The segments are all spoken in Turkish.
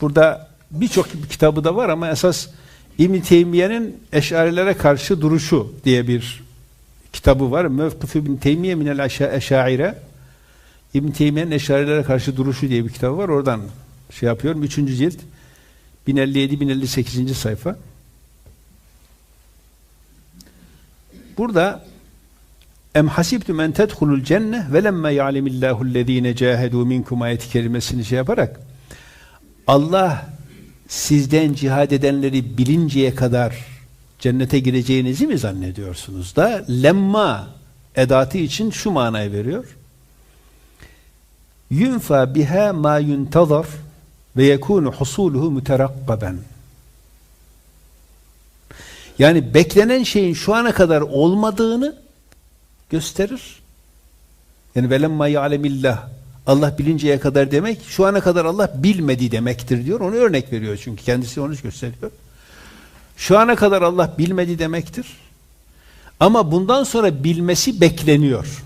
burada birçok kitabı da var ama esas İbn Teymiye'nin Eş'arilere karşı duruşu diye bir kitabı var. Mevkıf İbn Teymiye minel Eşa- eşaire İbn Teymiye'nin Eş'arilere karşı duruşu diye bir kitabı var. Oradan şey yapıyorum. Üçüncü cilt 1057-1058. sayfa. Burada Em hasibtum en tedhulul cenne ve lemme ya'lemillahu ellezine cahedu minkum ayet kelimesini şey yaparak Allah sizden cihad edenleri bilinceye kadar cennete gireceğinizi mi zannediyorsunuz da lemma edatı için şu manayı veriyor. Yunfa biha ma yuntazar ve yekunu husuluhu müterakkaben. Yani beklenen şeyin şu ana kadar olmadığını gösterir. Yani velemma ya'lemillah Allah bilinceye kadar demek şu ana kadar Allah bilmedi demektir diyor. Onu örnek veriyor çünkü kendisi onu gösteriyor. Şu ana kadar Allah bilmedi demektir. Ama bundan sonra bilmesi bekleniyor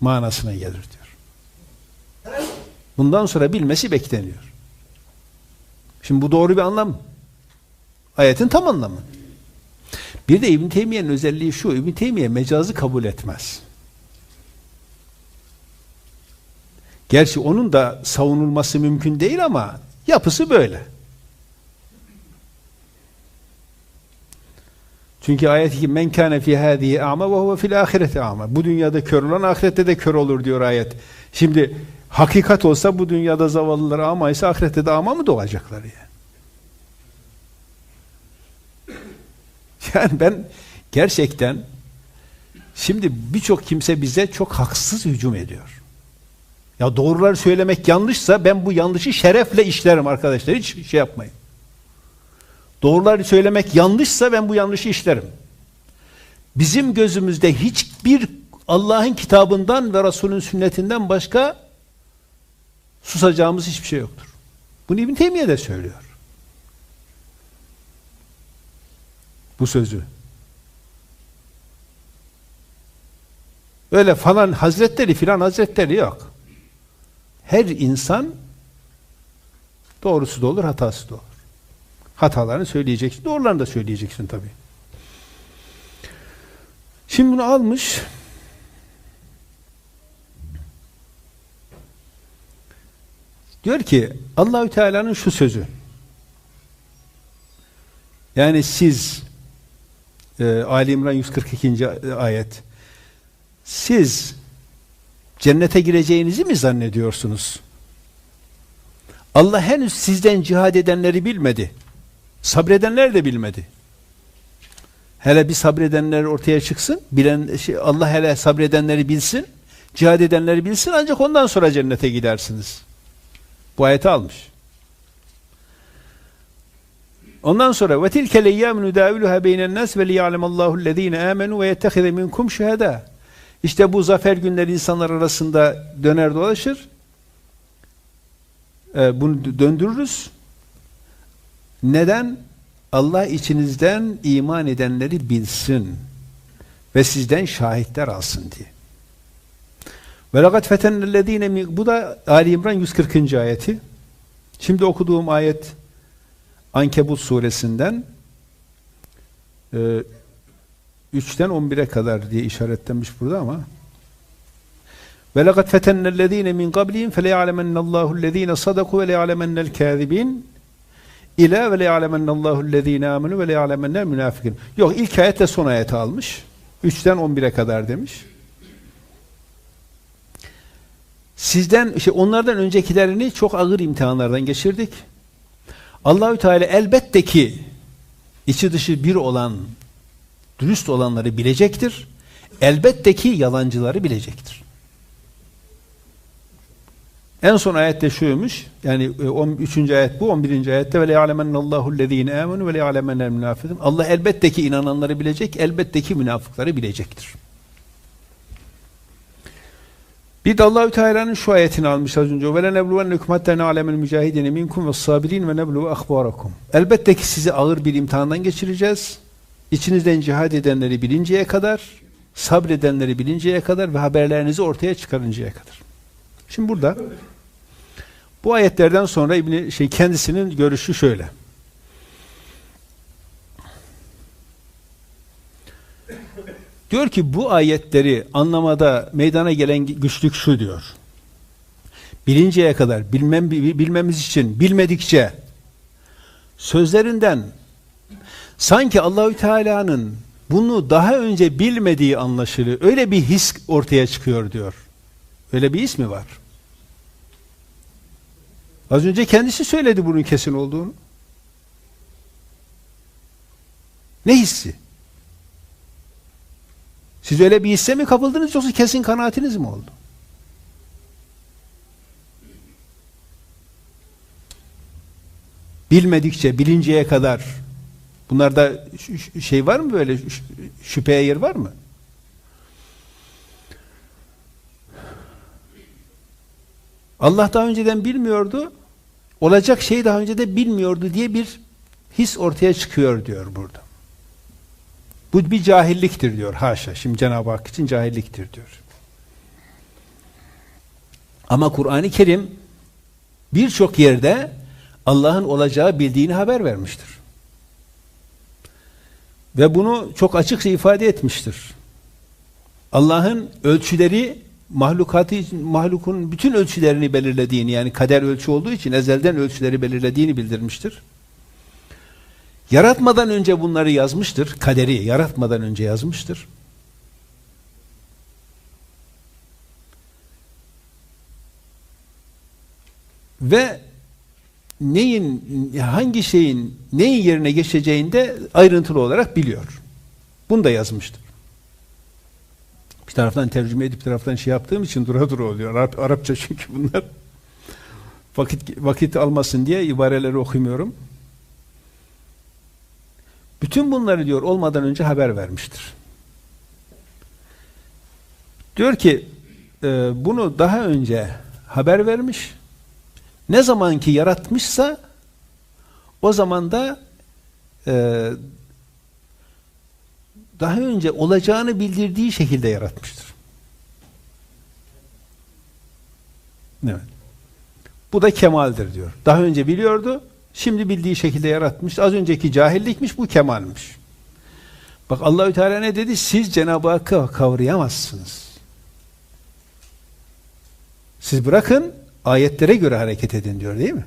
manasına gelir diyor. Bundan sonra bilmesi bekleniyor. Şimdi bu doğru bir anlam. Ayetin tam anlamı. Bir de İbn Teymiye'nin özelliği şu. İbn Teymiye mecazı kabul etmez. Gerçi onun da savunulması mümkün değil ama yapısı böyle. Çünkü ayet ki men kâne fî hâzihi a'ma ve huve fil âhireti a'ma. Bu dünyada kör olan ahirette de kör olur diyor ayet. Şimdi hakikat olsa bu dünyada zavallılar ama ise ahirette de ama mı doğacaklar yani? Yani ben gerçekten şimdi birçok kimse bize çok haksız hücum ediyor. Ya doğruları söylemek yanlışsa ben bu yanlışı şerefle işlerim arkadaşlar. Hiç şey yapmayın. Doğruları söylemek yanlışsa ben bu yanlışı işlerim. Bizim gözümüzde hiçbir Allah'ın kitabından ve Resul'ün sünnetinden başka susacağımız hiçbir şey yoktur. Bunu İbn Teymiye de söylüyor. Bu sözü. Öyle falan hazretleri filan hazretleri yok. Her insan doğrusu da olur, hatası da olur. Hatalarını söyleyeceksin, doğrularını da söyleyeceksin tabi. Şimdi bunu almış. Diyor ki Allahü Teala'nın şu sözü. Yani siz e, Ali İmran 142. ayet siz cennete gireceğinizi mi zannediyorsunuz? Allah henüz sizden cihad edenleri bilmedi. Sabredenler de bilmedi. Hele bir sabredenler ortaya çıksın, bilen şey, Allah hele sabredenleri bilsin, cihad edenleri bilsin ancak ondan sonra cennete gidersiniz. Bu ayeti almış. Ondan sonra ve tilke leyyâmü nudâviluhâ beynen nas ve liya'lemallâhu ellezîne âmenû ve yettehize minkum şühedâ. İşte bu zafer günleri insanlar arasında döner dolaşır. Ee, bunu döndürürüz. Neden? Allah içinizden iman edenleri bilsin ve sizden şahitler alsın diye. Ve laqad fetennellezîne bu da Ali İmran 140. ayeti. Şimdi okuduğum ayet Ankebut suresinden e, 3'ten 11'e kadar diye işaretlenmiş burada ama laqad fetennellezîne min qablihim feleya'lemennallâhu ellezîne sadaku ve leya'lemennel kâzibîn ila ve leya'lemennallâhu ellezîne âmenû ve leya'lemennel münâfikîn. Yok ilk ayetle son ayeti almış. 3'ten 11'e kadar demiş. Sizden işte onlardan öncekilerini çok ağır imtihanlardan geçirdik. Allahü Teala elbette ki içi dışı bir olan dürüst olanları bilecektir. Elbette ki yalancıları bilecektir. En son ayette şuymuş. Yani 13. ayet bu, 11. ayette ve le'alemennallahu ellezîne âmenû ve le'alemennel münâfikîn. Allah elbette ki inananları bilecek, elbette ki münafıkları bilecektir. Bir de Allahü Teala'nın şu ayetini almış az önce. Ve lenebluvennekum hatta na'lemel mücahidine minkum ve sabirin ve neblu ahbarakum. Elbette ki sizi ağır bir imtihandan geçireceğiz. İçinizden cihad edenleri bilinceye kadar, sabredenleri bilinceye kadar ve haberlerinizi ortaya çıkarıncaya kadar. Şimdi burada Bu ayetlerden sonra İbni şey kendisinin görüşü şöyle. Diyor ki bu ayetleri anlamada meydana gelen güçlük şu diyor. Bilinceye kadar bilmem bilmemiz için bilmedikçe sözlerinden sanki Allahü Teala'nın bunu daha önce bilmediği anlaşılıyor. Öyle bir his ortaya çıkıyor diyor. Öyle bir his mi var? Az önce kendisi söyledi bunun kesin olduğunu. Ne hissi? Siz öyle bir hisse mi kapıldınız yoksa kesin kanaatiniz mi oldu? Bilmedikçe, bilinceye kadar bunlarda şey var mı böyle şüpheye yer var mı? Allah daha önceden bilmiyordu, olacak şeyi daha önce de bilmiyordu diye bir his ortaya çıkıyor diyor burada. Bu bir cahilliktir diyor haşa. Şimdi Cenab-ı Hak için cahilliktir diyor. Ama Kur'an-ı Kerim birçok yerde Allah'ın olacağı bildiğini haber vermiştir. Ve bunu çok açıkça ifade etmiştir. Allah'ın ölçüleri mahlukatı mahlukun bütün ölçülerini belirlediğini yani kader ölçü olduğu için ezelden ölçüleri belirlediğini bildirmiştir. Yaratmadan önce bunları yazmıştır. Kaderi yaratmadan önce yazmıştır. Ve neyin, hangi şeyin neyin yerine geçeceğini de ayrıntılı olarak biliyor. Bunu da yazmıştır. Bir taraftan tercüme edip bir taraftan şey yaptığım için dura dura oluyor. Arap, Arapça çünkü bunlar. Vakit vakit almasın diye ibareleri okumuyorum. Bütün bunları diyor olmadan önce haber vermiştir. Diyor ki e, bunu daha önce haber vermiş. Ne zamanki yaratmışsa o zaman da e, daha önce olacağını bildirdiği şekilde yaratmıştır. Evet. Bu da kemaldir diyor. Daha önce biliyordu, Şimdi bildiği şekilde yaratmış. Az önceki cahillikmiş, bu kemalmiş. Bak Allahü Teala ne dedi? Siz Cenab-ı Hakk'ı kavrayamazsınız. Siz bırakın ayetlere göre hareket edin diyor değil mi?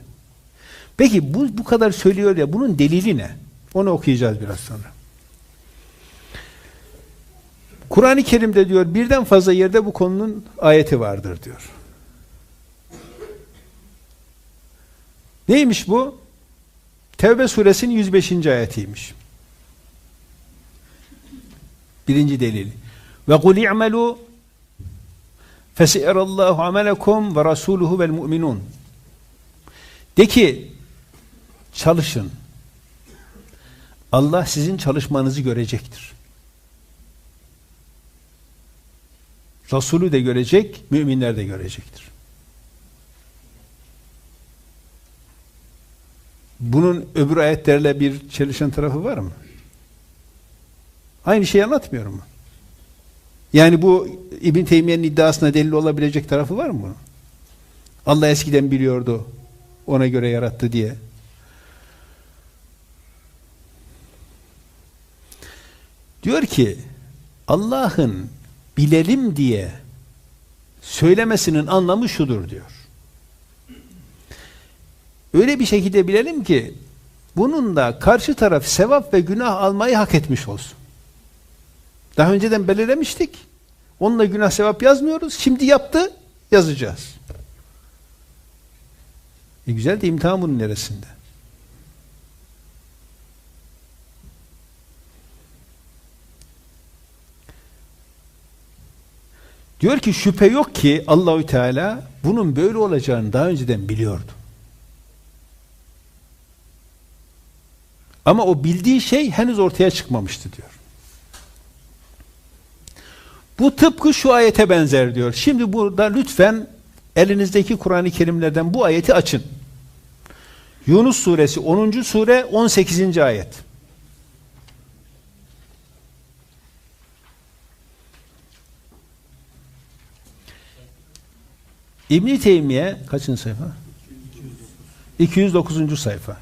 Peki bu bu kadar söylüyor ya bunun delili ne? Onu okuyacağız biraz sonra. Kur'an-ı Kerim'de diyor birden fazla yerde bu konunun ayeti vardır diyor. Neymiş bu? Tevbe suresinin 105. ayetiymiş. Birinci delil. Ve kul i'melu fesiyerallahu amelekum ve rasuluhu vel mu'minun. De ki çalışın. Allah sizin çalışmanızı görecektir. Resulü de görecek, müminler de görecektir. Bunun öbür ayetlerle bir çelişen tarafı var mı? Aynı şeyi anlatmıyor mu? Yani bu İbn Teymiye'nin iddiasına delil olabilecek tarafı var mı Allah eskiden biliyordu. Ona göre yarattı diye. Diyor ki Allah'ın bilelim diye söylemesinin anlamı şudur diyor. Öyle bir şekilde bilelim ki bunun da karşı taraf sevap ve günah almayı hak etmiş olsun. Daha önceden belirlemiştik. Onunla günah sevap yazmıyoruz. Şimdi yaptı, yazacağız. E güzel de imtihan bunun neresinde? Diyor ki şüphe yok ki Allahü Teala bunun böyle olacağını daha önceden biliyordu. Ama o bildiği şey henüz ortaya çıkmamıştı diyor. Bu tıpkı şu ayete benzer diyor. Şimdi burada lütfen elinizdeki Kur'an-ı Kerimlerden bu ayeti açın. Yunus suresi 10. sure 18. ayet. İbn Teymiye kaçıncı sayfa? 209. sayfa.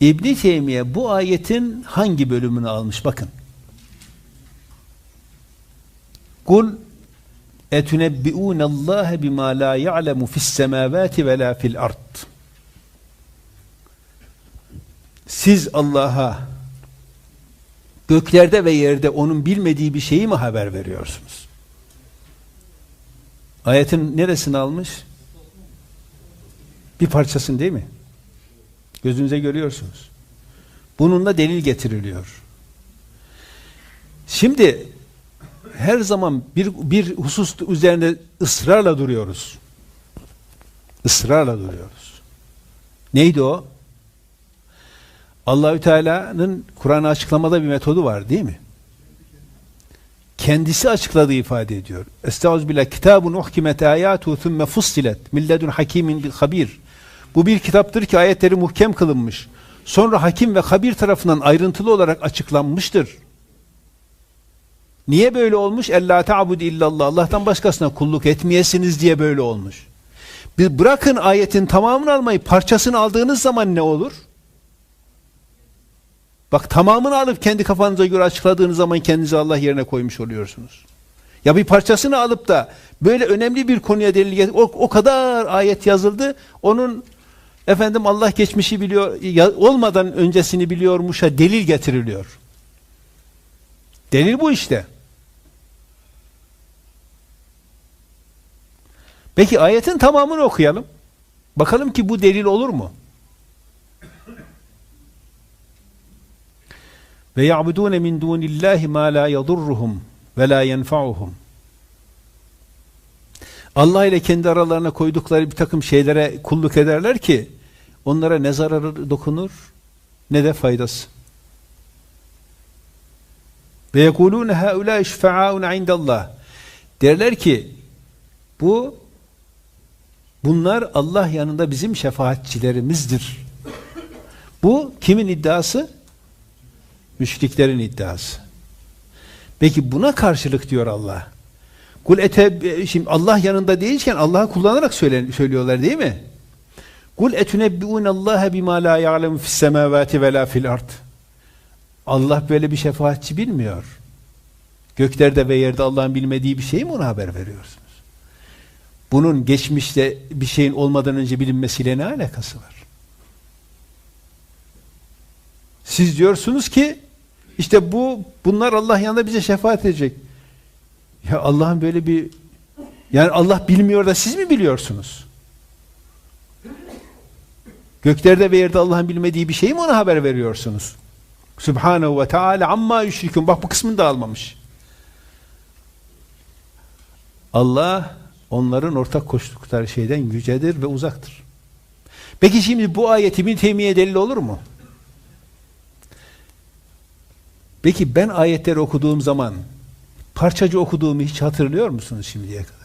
İbn Teymiye bu ayetin hangi bölümünü almış bakın. Kul etunebbi'ûne Allâhe bimâ lâ ya'lemu fis semâvâti ve lâ fil ard. Siz Allah'a göklerde ve yerde onun bilmediği bir şeyi mi haber veriyorsunuz? Ayetin neresini almış? Bir parçasını değil mi? Gözünüze görüyorsunuz. Bununla delil getiriliyor. Şimdi her zaman bir, bir husus üzerinde ısrarla duruyoruz. Israrla duruyoruz. Neydi o? Allahü Teala'nın Kur'an'ı açıklamada bir metodu var değil mi? Kendisi açıkladığı ifade ediyor. Estağfirullah kitabun uhkimet ayatu thumme fussilet milledun hakimin habir. Bu bir kitaptır ki ayetleri muhkem kılınmış. Sonra hakim ve habir tarafından ayrıntılı olarak açıklanmıştır. Niye böyle olmuş? Ella ta'budu illallah. Allah'tan başkasına kulluk etmeyesiniz diye böyle olmuş. Bir bırakın ayetin tamamını almayı, parçasını aldığınız zaman ne olur? Bak tamamını alıp kendi kafanıza göre açıkladığınız zaman kendinizi Allah yerine koymuş oluyorsunuz. Ya bir parçasını alıp da böyle önemli bir konuya delil. O, o kadar ayet yazıldı. Onun efendim Allah geçmişi biliyor olmadan öncesini biliyormuşa delil getiriliyor. Delil bu işte. Peki ayetin tamamını okuyalım. Bakalım ki bu delil olur mu? ve ya'budun min dunillahi ma la yadurruhum ve la yenfa'uhum. Allah ile kendi aralarına koydukları bir takım şeylere kulluk ederler ki onlara ne zararı dokunur ne de faydası. Ve yekulûne haulâ şefa'âun indallah. Derler ki bu bunlar Allah yanında bizim şefaatçilerimizdir. Bu kimin iddiası? Müşriklerin iddiası. Peki buna karşılık diyor Allah. Kul ete şimdi Allah yanında değilken Allah'ı kullanarak söylüyorlar değil mi? Kul etunebbiun Allah bima la ya'lemu fis semavati ve la fil ard. Allah böyle bir şefaatçi bilmiyor. Göklerde ve yerde Allah'ın bilmediği bir şey mi ona haber veriyorsunuz? Bunun geçmişte bir şeyin olmadan önce bilinmesiyle ne alakası var? Siz diyorsunuz ki işte bu bunlar Allah yanında bize şefaat edecek. Ya Allah'ın böyle bir yani Allah bilmiyor da siz mi biliyorsunuz? Göklerde ve yerde Allah'ın bilmediği bir şeyi mi ona haber veriyorsunuz? Subhanahu ve Teala amma yüşrikun. Bak bu kısmını da almamış. Allah onların ortak koştukları şeyden yücedir ve uzaktır. Peki şimdi bu ayet İbn Teymiye delil olur mu? Peki ben ayetleri okuduğum zaman parçacı okuduğumu hiç hatırlıyor musunuz şimdiye kadar?